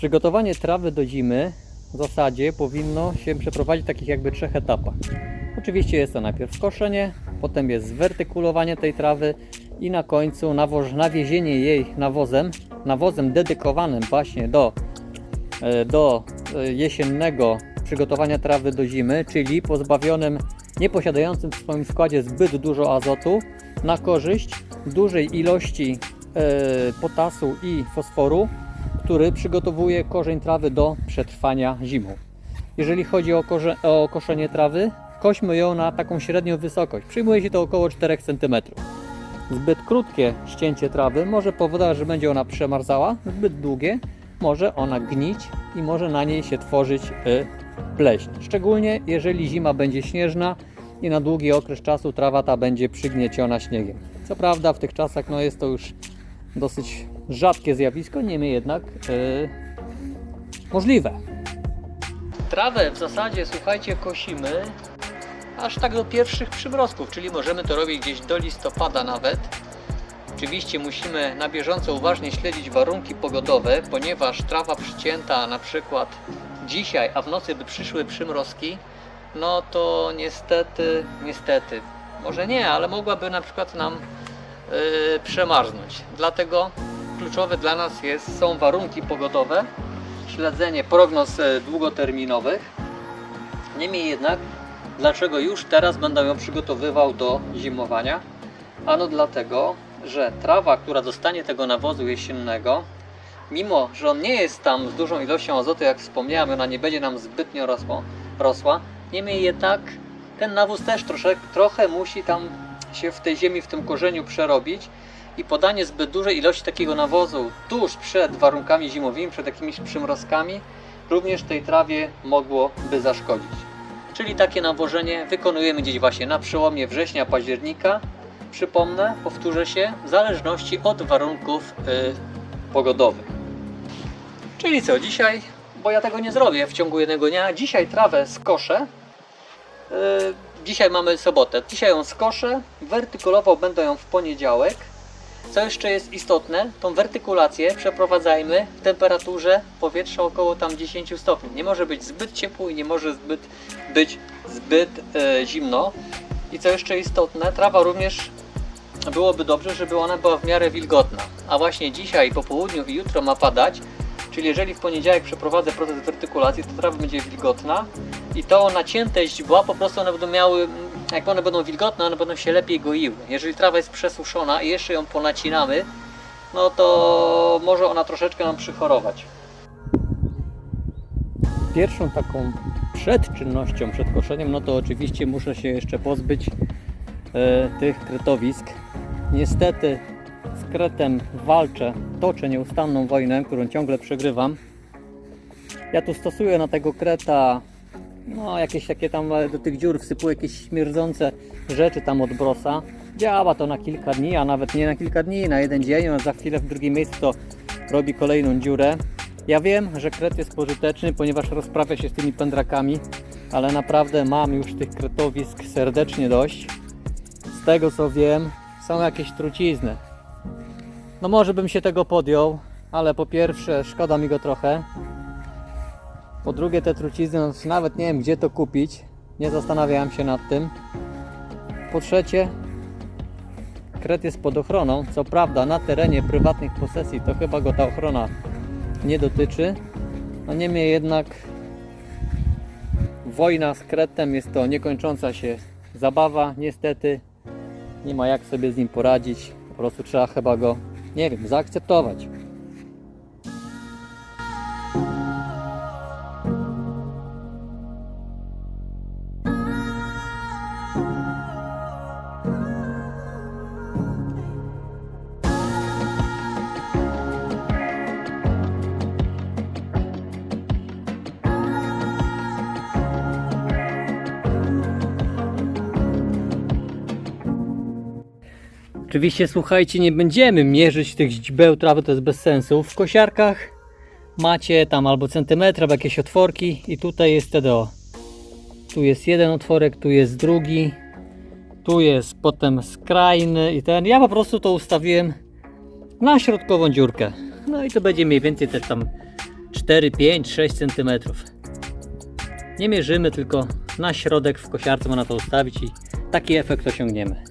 Przygotowanie trawy do zimy w zasadzie powinno się przeprowadzić w takich jakby trzech etapach. Oczywiście jest to najpierw koszenie, potem jest zwertykulowanie tej trawy i na końcu nawoż, nawiezienie jej nawozem, nawozem dedykowanym właśnie do, e, do e, jesiennego przygotowania trawy do zimy, czyli pozbawionym, nie posiadającym w swoim składzie zbyt dużo azotu, na korzyść dużej ilości e, potasu i fosforu, który przygotowuje korzeń trawy do przetrwania zimą. Jeżeli chodzi o, korze- o koszenie trawy, kośmy ją na taką średnią wysokość. Przyjmuje się to około 4 cm. Zbyt krótkie ścięcie trawy może powodować, że będzie ona przemarzała, zbyt długie może ona gnić i może na niej się tworzyć y, pleśń. Szczególnie jeżeli zima będzie śnieżna i na długi okres czasu trawa ta będzie przygnieciona śniegiem. Co prawda w tych czasach no, jest to już dosyć rzadkie zjawisko, niemniej jednak y, możliwe. Trawę w zasadzie, słuchajcie, kosimy aż tak do pierwszych przymrozków, czyli możemy to robić gdzieś do listopada nawet. Oczywiście musimy na bieżąco uważnie śledzić warunki pogodowe, ponieważ trawa przycięta na przykład dzisiaj, a w nocy by przyszły przymrozki, no to niestety, niestety, może nie, ale mogłaby na przykład nam yy, przemarznąć. Dlatego kluczowe dla nas jest, są warunki pogodowe, śledzenie prognoz e, długoterminowych. Niemniej jednak, dlaczego już teraz będę ją przygotowywał do zimowania? Ano dlatego, że trawa, która dostanie tego nawozu jesiennego, mimo że on nie jest tam z dużą ilością azotu, jak wspomniałem, ona nie będzie nam zbytnio rosło, rosła, niemniej jednak ten nawóz też trosze, trochę musi tam się w tej ziemi, w tym korzeniu przerobić i podanie zbyt dużej ilości takiego nawozu tuż przed warunkami zimowymi, przed jakimiś przymrozkami, również tej trawie mogłoby zaszkodzić. Czyli takie nawożenie wykonujemy gdzieś właśnie na przełomie września, października. Przypomnę, powtórzę się, w zależności od warunków y, pogodowych. Czyli co, dzisiaj, bo ja tego nie zrobię w ciągu jednego dnia, dzisiaj trawę skoszę. Y, dzisiaj mamy sobotę. Dzisiaj ją skoszę, wertykulował będę ją w poniedziałek. Co jeszcze jest istotne, tą wertykulację przeprowadzajmy w temperaturze powietrza około tam 10 stopni. Nie może być zbyt ciepło i nie może zbyt, być zbyt e, zimno. I co jeszcze istotne, trawa również byłoby dobrze, żeby ona była w miarę wilgotna. A właśnie dzisiaj po południu i jutro ma padać, czyli jeżeli w poniedziałek przeprowadzę proces wertykulacji, to trawa będzie wilgotna i to nacięte źdźbła po prostu one będą miały, jak one będą wilgotne, one będą się lepiej goiły. Jeżeli trawa jest przesuszona i jeszcze ją ponacinamy, no to może ona troszeczkę nam przychorować. Pierwszą taką przed czynnością, przed koszeniem, no to oczywiście muszę się jeszcze pozbyć e, tych kretowisk. Niestety z kretem walczę, toczę nieustanną wojnę, którą ciągle przegrywam. Ja tu stosuję na tego kreta no jakieś takie tam do tych dziur wsypuję jakieś śmierdzące rzeczy tam od brosa. Działa to na kilka dni, a nawet nie na kilka dni, na jeden dzień, a za chwilę w drugim miejscu to robi kolejną dziurę. Ja wiem, że kret jest pożyteczny, ponieważ rozprawia się z tymi pędrakami, ale naprawdę mam już tych kretowisk serdecznie dość. Z tego co wiem, są jakieś trucizny. No może bym się tego podjął, ale po pierwsze szkoda mi go trochę. Po drugie te trucizny, no, nawet nie wiem gdzie to kupić. Nie zastanawiałem się nad tym. Po trzecie, kret jest pod ochroną. Co prawda na terenie prywatnych posesji to chyba go ta ochrona nie dotyczy. No niemniej jednak wojna z kretem jest to niekończąca się zabawa. Niestety nie ma jak sobie z nim poradzić. Po prostu trzeba chyba go, nie wiem, zaakceptować. Oczywiście słuchajcie, nie będziemy mierzyć tych źdźbeł trawy, to jest bez sensu. W kosiarkach macie tam albo centymetr, albo jakieś otworki i tutaj jest TDO. Tu jest jeden otworek, tu jest drugi, tu jest potem skrajny i ten. Ja po prostu to ustawiłem na środkową dziurkę. No i to będzie mniej więcej też tam 4, 5, 6 cm. Nie mierzymy, tylko na środek w kosiarce można to ustawić i taki efekt osiągniemy.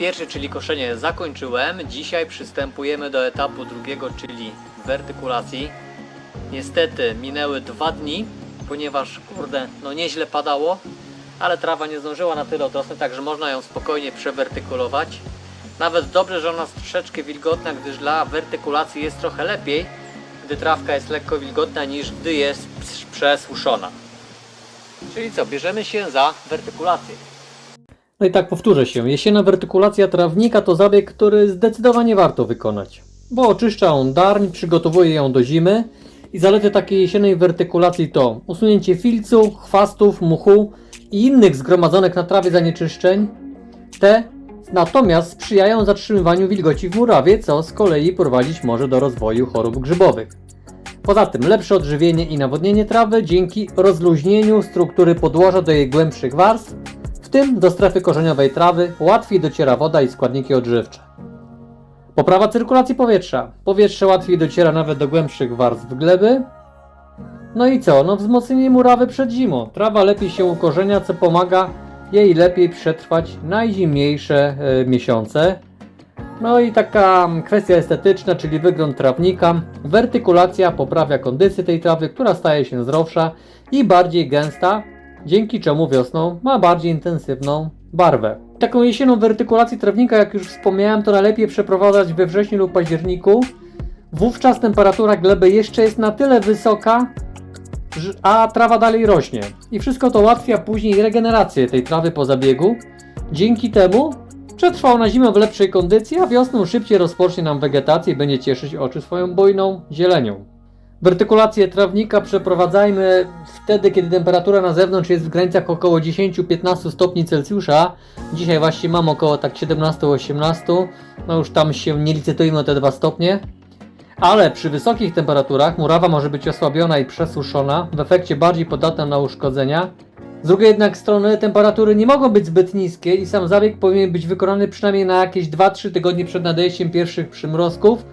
Pierwszy, czyli koszenie zakończyłem. Dzisiaj przystępujemy do etapu drugiego, czyli wertykulacji. Niestety minęły dwa dni, ponieważ kurde, no nieźle padało, ale trawa nie zdążyła na tyle odrosnąć, także można ją spokojnie przewertykulować. Nawet dobrze, że ona jest troszeczkę wilgotna, gdyż dla wertykulacji jest trochę lepiej, gdy trawka jest lekko wilgotna niż gdy jest przesuszona. Czyli co, bierzemy się za wertykulację. No i tak powtórzę się, jesienna wertykulacja trawnika to zabieg, który zdecydowanie warto wykonać, bo oczyszcza on darń, przygotowuje ją do zimy i zalety takiej jesiennej wertykulacji to usunięcie filcu, chwastów, muchu i innych zgromadzonych na trawie zanieczyszczeń. Te natomiast sprzyjają zatrzymywaniu wilgoci w murawie, co z kolei prowadzić może do rozwoju chorób grzybowych. Poza tym lepsze odżywienie i nawodnienie trawy dzięki rozluźnieniu struktury podłoża do jej głębszych warstw, tym do strefy korzeniowej trawy łatwiej dociera woda i składniki odżywcze. Poprawa cyrkulacji powietrza. Powietrze łatwiej dociera nawet do głębszych warstw gleby. No i co? No wzmocnienie murawy przed zimą. Trawa lepiej się ukorzenia, co pomaga jej lepiej przetrwać najzimniejsze e, miesiące. No i taka kwestia estetyczna, czyli wygląd trawnika. Wertykulacja poprawia kondycję tej trawy, która staje się zdrowsza i bardziej gęsta, dzięki czemu wiosną ma bardziej intensywną barwę. Taką jesienną wertykulację trawnika, jak już wspomniałem, to najlepiej przeprowadzać we wrześniu lub październiku. Wówczas temperatura gleby jeszcze jest na tyle wysoka, a trawa dalej rośnie. I wszystko to ułatwia później regenerację tej trawy po zabiegu. Dzięki temu przetrwa ona zimę w lepszej kondycji, a wiosną szybciej rozpocznie nam wegetację i będzie cieszyć oczy swoją bujną zielenią. Wertykulację trawnika przeprowadzajmy wtedy, kiedy temperatura na zewnątrz jest w granicach około 10-15 stopni Celsjusza. Dzisiaj właśnie mam około tak 17-18. No już tam się nie licytujmy te 2 stopnie. Ale przy wysokich temperaturach murawa może być osłabiona i przesuszona, w efekcie bardziej podatna na uszkodzenia. Z drugiej jednak strony temperatury nie mogą być zbyt niskie i sam zabieg powinien być wykonany przynajmniej na jakieś 2-3 tygodnie przed nadejściem pierwszych przymrozków,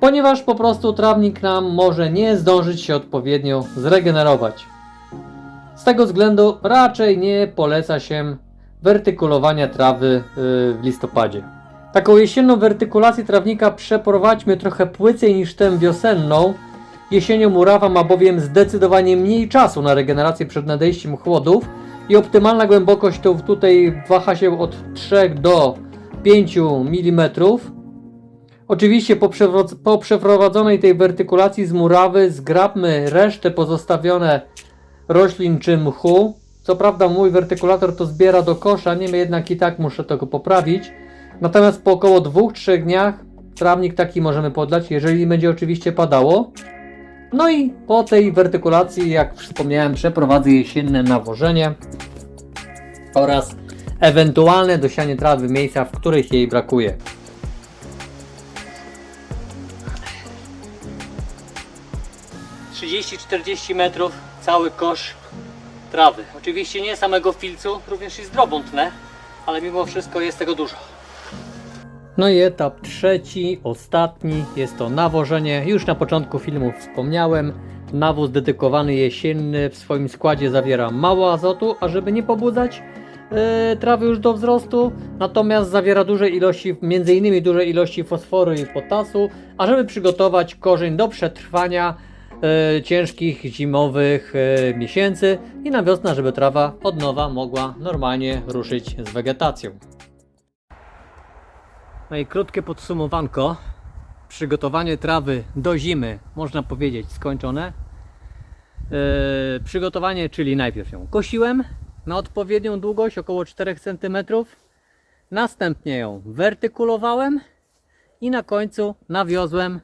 ponieważ po prostu trawnik nam może nie zdążyć się odpowiednio zregenerować. Z tego względu raczej nie poleca się wertykulowania trawy yy, w listopadzie. Taką jesienną wertykulację trawnika przeprowadźmy trochę płycej niż tę wiosenną. Jesienią murawa ma bowiem zdecydowanie mniej czasu na regenerację przed nadejściem chłodów i optymalna głębokość to tutaj waha się od 3 do 5 mm. Oczywiście po, przeprowadzonej tej wertykulacji z murawy zgrabmy resztę pozostawione roślin czy mchu. Co prawda mój wertykulator to zbiera do kosza, niemniej jednak i tak muszę tego poprawić. Natomiast po około 2-3 dniach trawnik taki możemy podlać, jeżeli będzie oczywiście padało. No i po tej wertykulacji, jak wspomniałem, przeprowadzę jesienne nawożenie oraz ewentualne dosianie trawy w miejscach, w których jej brakuje. Trzydzieści, 40 metrów cały kosz trawy. Oczywiście nie samego filcu, również i zdrobą tnę, ale mimo wszystko jest tego dużo. No i etap trzeci, ostatni, jest to nawożenie. Już na początku filmu wspomniałem, nawóz dedykowany jesienny w swoim składzie zawiera mało azotu, ażeby nie pobudzać e, trawy już do wzrostu, natomiast zawiera duże ilości, między innymi duże ilości fosforu i potasu, ażeby przygotować korzeń do przetrwania e, ciężkich zimowych e, miesięcy i na wiosnę, żeby trawa od nowa mogła normalnie ruszyć z wegetacją. No i krótkie podsumowanko. Przygotowanie trawy do zimy, można powiedzieć, skończone. Yy, przygotowanie, czyli najpierw ją kosiłem na odpowiednią długość, około 4 cm. Następnie ją wertykulowałem i na końcu nawiozłem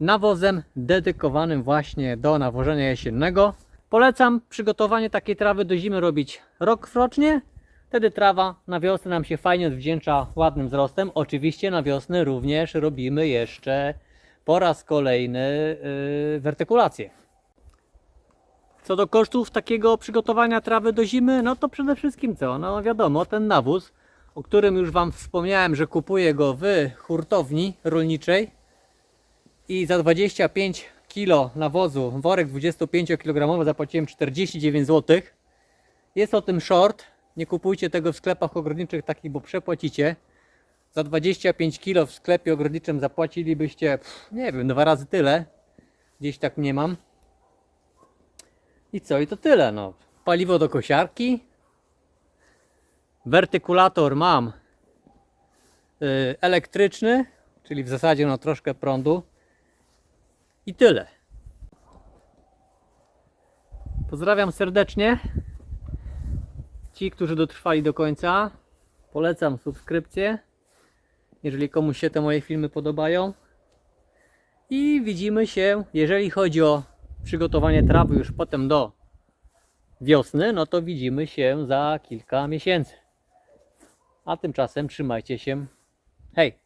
nawozem dedykowanym właśnie do nawożenia jesiennego. Polecam przygotowanie takiej trawy do zimy robić rok rocznie, Wtedy trawa na wiosnę nam się fajnie odwdzięcza ładnym wzrostem. Oczywiście na wiosnę również robimy jeszcze po raz kolejny yy, wertykulację. Co do kosztów takiego przygotowania trawy do zimy, no to przede wszystkim co? No wiadomo, ten nawóz, o którym już Wam wspomniałem, że kupuję go w hurtowni rolniczej i za 25 kg nawozu, worek 25 kg zapłaciłem 49 zł. Jest o tym short, nie kupujcie tego w sklepach ogrodniczych takich, bo przepłacicie. Za 25 kg w sklepie ogrodniczym zapłacilibyście, pff, nie wiem, dwa razy tyle. Gdzieś tak nie mam. I co? I to tyle. No. Paliwo do kosiarki. Wertykulator mam yy, elektryczny, czyli w zasadzie no troszkę prądu. I tyle. Pozdrawiam serdecznie. Ci, którzy dotrwali do końca, polecam subskrypcję, jeżeli komuś się te moje filmy podobają. I widzimy się, jeżeli chodzi o przygotowanie trawy już potem do wiosny, no to widzimy się za kilka miesięcy. A tymczasem trzymajcie się. Hej!